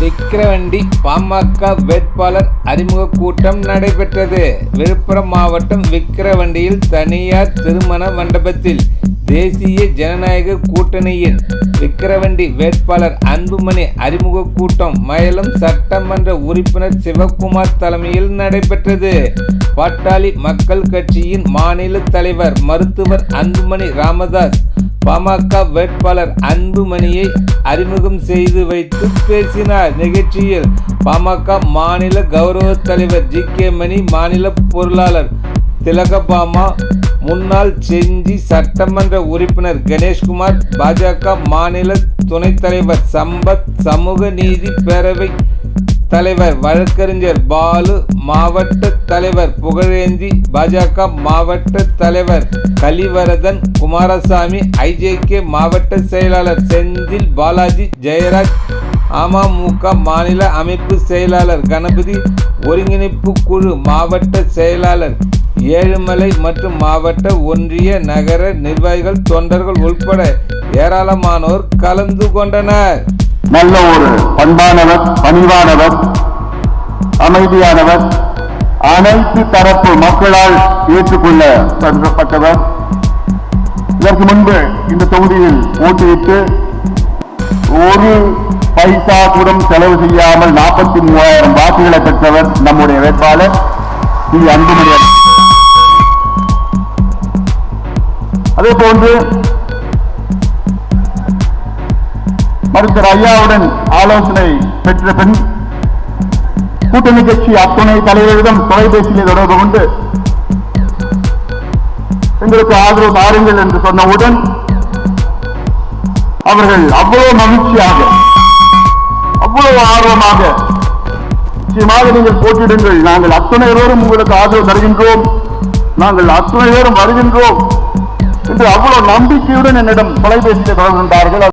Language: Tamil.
விக்கிரவண்டி பாமக வேட்பாளர் அறிமுக கூட்டம் நடைபெற்றது. விழுப்புரம் மாவட்டம் விக்கிரவண்டியில் தனியார் திருமண மண்டபத்தில் தேசிய ஜனநாயக கூட்டணியின் விக்கிரவண்டி வேட்பாளர் அன்புமணி அறிமுக கூட்டம் மயிலம் சட்டமன்ற உறுப்பினர் சிவக்குமார் தலைமையில் நடைபெற்றது. பாட்டாளி மக்கள் கட்சியின் மாநில தலைவர் மருத்துவர் அன்புமணி ராமதாஸ் பாமக வேட்பாளர் அன்புமணியை அறிமுகம் செய்து வைத்து பேசினார். நிகழ்ச்சியில் பாமக மாநில கௌரவ தலைவர் ஜி. கே. மணி மாநில பொருளாளர் திலகபாமா முன்னாள் செஞ்சி சட்டமன்ற உறுப்பினர் கணேஷ்குமார் பாஜக மாநில துணைத் தலைவர் சம்பத் சமூக நீதி பேரவை தலைவர் வழக்கறிஞர் பாலு மாவட்ட தலைவர் புகழேந்தி பாஜக மாவட்ட தலைவர் கலிவரதன் குமாரசாமி ஐஜேகே மாவட்ட செயலாளர் செந்தில் பாலாஜி ஜெயராஜ் அமமுக மாநில அமைப்பு செயலாளர் கணபதி ஒருங்கிணைப்பு குழு மாவட்ட செயலாளர் ஏழுமலை மற்றும் மாவட்ட ஒன்றிய நகர நிர்வாகிகள் தொண்டர்கள் உட்பட ஏராளமானோர் கலந்து கொண்டனர். நல்ல ஒரு பண்பானவர் பணிவானவர் அமைதியானவர் அனைத்து தரப்பு மக்களால் ஏற்றுக்கொள்ளப்பட்டவர் இதற்கு முன்பு இந்த தொகுதியில் போட்டியிட்டு ஒரு பைசா கூட செலவு செய்யாமல் நாற்பத்தி மூவாயிரம் வாக்குகளை பெற்றவர் நம்முடைய வேட்பாளர் திரு அன்புமணி அதே போன்று மருத்துவர் ஐயாவுடன் ஆலோசனை பெற்ற பின் கூட்டணி கட்சி அத்துணை தலைவரிடம் தொலைபேசியில் தொடர்பு கொண்டு எங்களுக்கு ஆதரவு தாருங்கள் என்று சொன்னவுடன் அவர்கள் அவ்வளவு மகிழ்ச்சியாக அவ்வளவு ஆர்வமாக நிச்சயமாக நீங்கள் போட்டியிடுங்கள். நாங்கள் அத்துணை பேரும் உங்களுக்கு ஆதரவு தருகின்றோம். நாங்கள் அத்துணை பேரும் வருகின்றோம். என்று அவ்வளவு நம்பிக்கையுடன் என்னிடம் தொலைபேசியில் தொடர்கின்றார்கள்